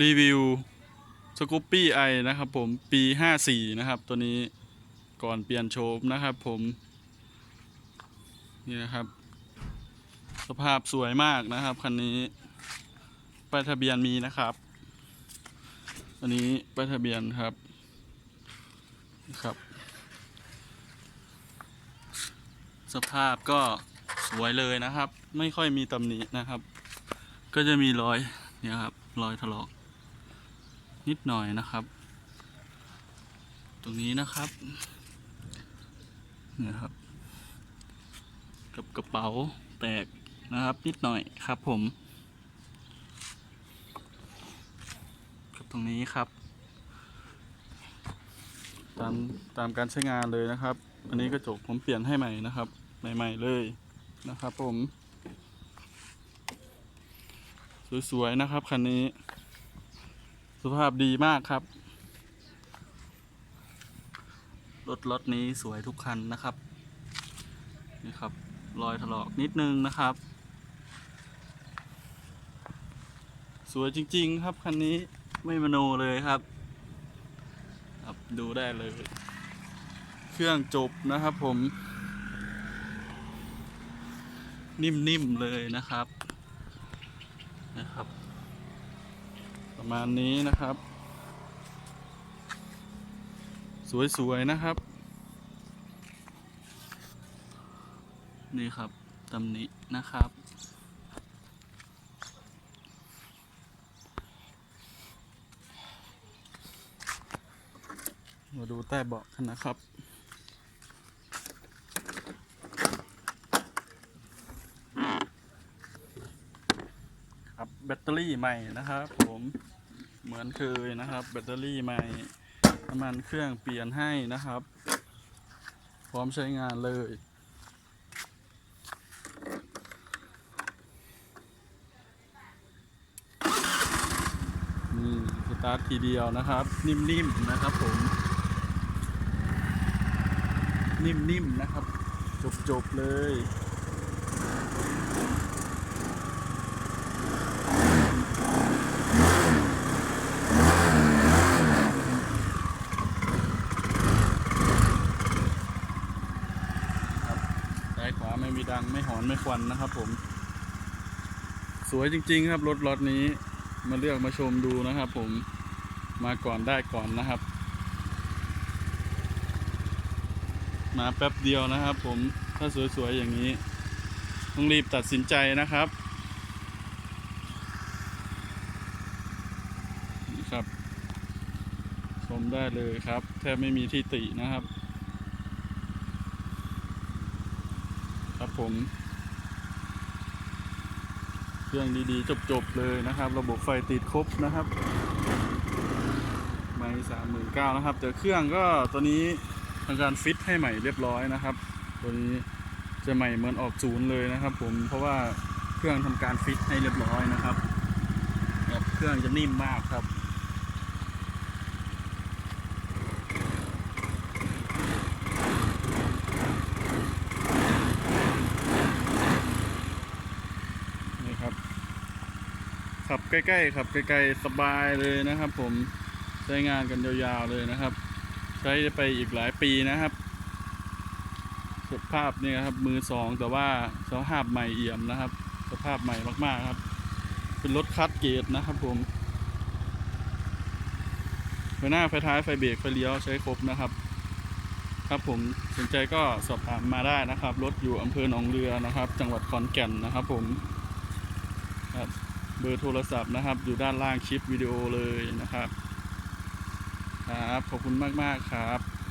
รีวิวสกูปปี้ไอนะครับผมปี 54 นะครับ ตัวนี้ก่อนเปลี่ยนโฉมนะครับผม นี่นะครับ สภาพสวยมากนะครับ คันนี้ป้ายทะเบียนมีนะครับอันนี้ป้ายทะเบียนครับครับ สภาพก็สวยเลยนะครับ ไม่ค่อยมีตำหนินะครับ ก็จะมีรอยเนี่ยครับรอยถลอก นิดหน่อยนะครับ ตรงนี้นะครับเนี่ยครับ กับกระเป๋าแตกนะครับ นิดหน่อยครับผมกับตรงนี้ครับ ตามตามการใช้งานเลยนะครับ อันนี้กระจกผมเปลี่ยนให้ใหม่นะครับ ใหม่ ๆ เลยนะครับผม สวย ๆ นะครับคันนี้ สภาพดีมากครับ รถรถนี้สวยทุกคันนะครับ นี่ครับ รอยถลอกนิดนึงนะครับ สวยจริง ๆ ครับคันนี้ไม่มโนเลยครับครับ ดูได้เลย เครื่องจบนะครับผม นิ่ม ๆ เลยนะครับนะครับ ประมาณนี้นะครับ สวย ๆ นะครับ นี่ครับตำหนินะครับ มาดูใต้เบาะกันนะครับครับแบตเตอรี่ใหม่นะครับผม เหมือนเคยนะครับ แบตเตอรี่ใหม่น้ำมันเครื่องเปลี่ยนให้นะครับ พร้อมใช้งานเลย นี่สตาร์ททีเดียวนะครับ นิ่มๆนะครับผม นิ่มๆนะครับ จบๆเลย ซ้ายขวาไม่มีดังไม่หอนไม่ควันนะครับผม สวยจริง ๆ ครับรถรถนี้มาเลือกมาชมดูนะครับ ผมมาก่อนได้ก่อนนะครับ มาแป๊บเดียวนะครับ ผมถ้าสวยๆอย่างนี้ ต้องรีบตัดสินใจนะครับครับ ชมได้เลยครับ แทบไม่มีที่ตินะครับ ครับผมเครื่องดีๆ จบๆ เลยนะครับ ระบบไฟติดครบนะครับไม่สามหมื่นเก้านะครับแต่เครื่องก็ตัวนี้ทำการฟิตให้ใหม่เรียบร้อยนะครับ ตัวนี้จะใหม่เหมือนออกศูนย์เลยนะครับ ผมเพราะว่าเครื่องทำการฟิตให้เรียบร้อยนะครับครับเครื่องจะนิ่มมากครับ นี่ครับ ขับใกล้ๆขับไกลๆสบายเลยนะครับ ผมใช้งานกันยาวๆเลยนะครับ ใช้ไปอีกหลายปีนะครับสภาพนี่ครับมือสองแต่ว่าสภาพใหม่เอี่ยมนะครับ สภาพใหม่มากๆครับ เป็นรถคัดเกรดนะครับ ผมไฟหน้าไฟท้ายไฟเบรกไฟเลี้ยวใช้ครบนะครับ ครับผมสนใจก็สอบถามมาได้นะครับรถอยู่อำเภอหนองเรือนะครับ จังหวัดขอนแก่นนะครับ ผมครับ เบอร์โทรศัพท์นะครับ อยู่ด้านล่างคลิปวิดีโอเลยนะครับ ครับ ขอบคุณมาก ๆ ครับ